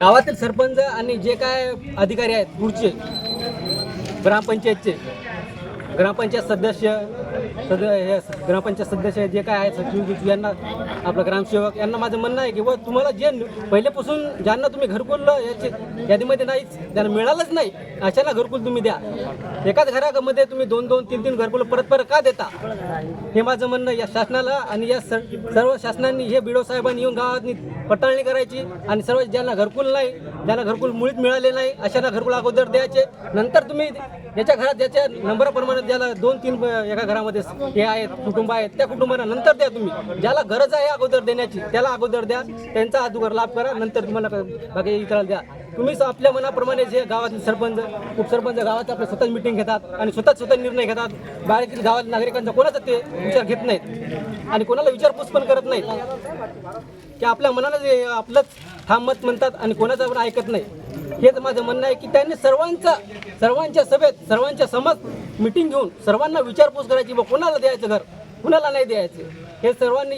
गावातील सरपंच आणि जे काय अधिकारी आहेत पुढचे ग्रामपंचायतचे ग्रामपंचायत सदस्य सद ग्रामपंचायत सदस्य जे काय आहेत सचिव बिचिव यांना आपलं ग्रामसेवक यांना माझं म्हणणं आहे की व तुम्हाला जे पहिल्यापासून ज्यांना तुम्ही घरकुल याचे यादीमध्ये नाहीच त्यांना मिळालंच नाही अशाला घरकुल तुम्ही द्या. एकाच घरामध्ये तुम्ही दोन दोन तीन तीन घरकुल परत परत का देता? हे माझं म्हणणं या शासनाला आणि या सर्व शासनांनी हे बिडो साहेबांनी येऊन गावातनी पडताळणी करायची आणि सर्व ज्यांना घरकुल नाही ज्यांना घरकुल मुळीच मिळाले नाही अशांना घरकुल अगोदर द्यायचे. नंतर तुम्ही याच्या घरात ज्याच्या नंबराप्रमाणे ज्याला दोन तीन एका घरामध्ये हे आहेत कुटुंब आहेत त्या कुटुंबांना नंतर द्या तुम्ही. ज्याला गरज आहे अगोदर देण्याची त्याला अगोदर द्या. त्यांचा अगोदर लाभ करा नंतर तुम्हाला बाकी इतराला द्या. तुम्हीच आपल्या मनाप्रमाणे जे गावातील सरपंच उपसरपंच गावात आपल्या स्वतःच मिटिंग घेतात आणि स्वतःच स्वतः निर्णय घेतात बाहेरील गावात नागरिकांचा कोणाचा ते विचार घेत नाहीत आणि कोणाला विचारपूस पण करत नाहीत. की आपल्या मनाला जे आपलंच हा मत म्हणतात आणि कोणाचं पण ऐकत नाही. हेच माझं म्हणणं आहे की त्यांनी सर्वांचा सर्वांच्या सभेत सर्वांच्या समज मिटिंग घेऊन सर्वांना विचारपूस करायची. व कोणाला द्यायचं घर? कुणाला नाही द्यायचं? हे सर्वांनी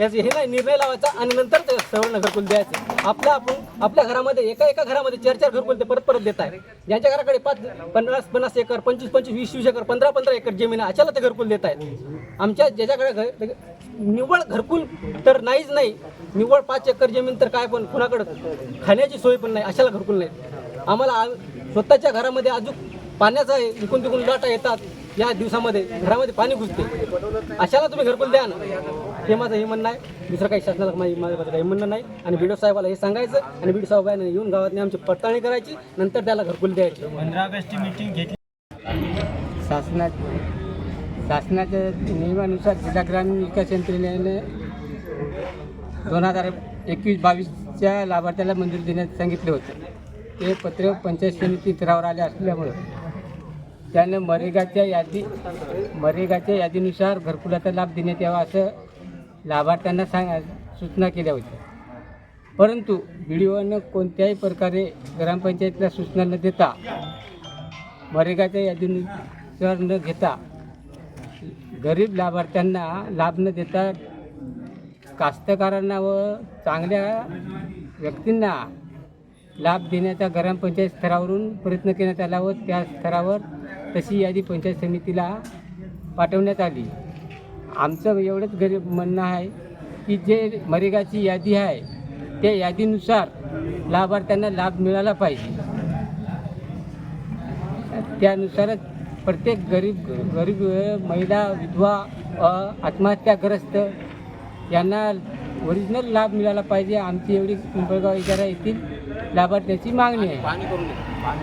याचे हे नाही निर्णय लावायचा आणि नंतर ते सर्वांना घरकुल द्यायचे. आपल्या आपण आपल्या घरामध्ये एका एका घरामध्ये चार चार घरकुल ते परत परत देत आहे ज्यांच्या घराकडे पाच पन्नास पन्नास एकर पंचवीस पंचवीस वीस वीस एकर पंधरा पंधरा एकर जमीन आहे अशाला ते घरकुल देत आहेत आमच्या ज्याच्याकडे घर निव्वळ घरकुल तर नाहीच नाही. निव्वळ पाच एकर जमीन तर काय पण कुणाकडं खाण्याची सोय पण नाही अशाला घरकुल नाही. आम्हाला स्वतःच्या घरामध्ये अजून पाण्याचा आहे इकून तिकून लाटा येतात या दिवसामध्ये. घरामध्ये पाणी घुसते. अशाला तुम्ही घरकुल द्या ना. हे माझं हे म्हणणं आहे. दुसरं काही शासनाला माझी माझं काही म्हणणं नाही. आणि बीडो साहेबाला हे सांगायचं आणि बीडो साहेबांना येऊन गावातनी आमची पडताळणी करायची. नंतर त्याला घरकुल द्यायची. पंधरा ऑगस्टची मीटिंग घेतली. शासनात शासनाच्या नियमानुसार जिल्हा ग्रामीण विकास यंत्रणेने दोन हजार एकवीस बावीसच्या लाभार्थ्याला मंजुरी देण्यास सांगितले होते. ते पत्र पंचायत समिती स्तरावर आले असल्यामुळं त्यानं मरेगाच्या यादी मरेगाच्या यादीनुसार घरकुलाचा लाभ देण्यात यावा असं लाभार्थ्यांना सांग सूचना केल्या होत्या. परंतु व्हिडिओनं कोणत्याही प्रकारे ग्रामपंचायतीला सूचना न देता मरेगाच्या यादीनुसार न घेता गरीब लाभार्थ्यांना लाभ न देता कास्तकारांना व चांगल्या व्यक्तींना लाभ देण्याचा ग्रामपंचायत स्तरावरून प्रयत्न करण्यात आला व त्या स्तरावर तशी यादी पंचायत समितीला पाठवण्यात आली. आमचं एवढंच गरीब म्हणणं आहे की जे मरेगाची यादी आहे त्या यादीनुसार लाभार्थ्यांना लाभ मिळाला पाहिजे. त्यानुसारच प्रत्येक गरीब गरीब महिला विधवा आत्महत्याग्रस्त यांना ओरिजिनल लाभ मिळाला पाहिजे. आमची एवढी पिंपळगाव इजारा येथील लाभार्थ्याची मागणी आहे.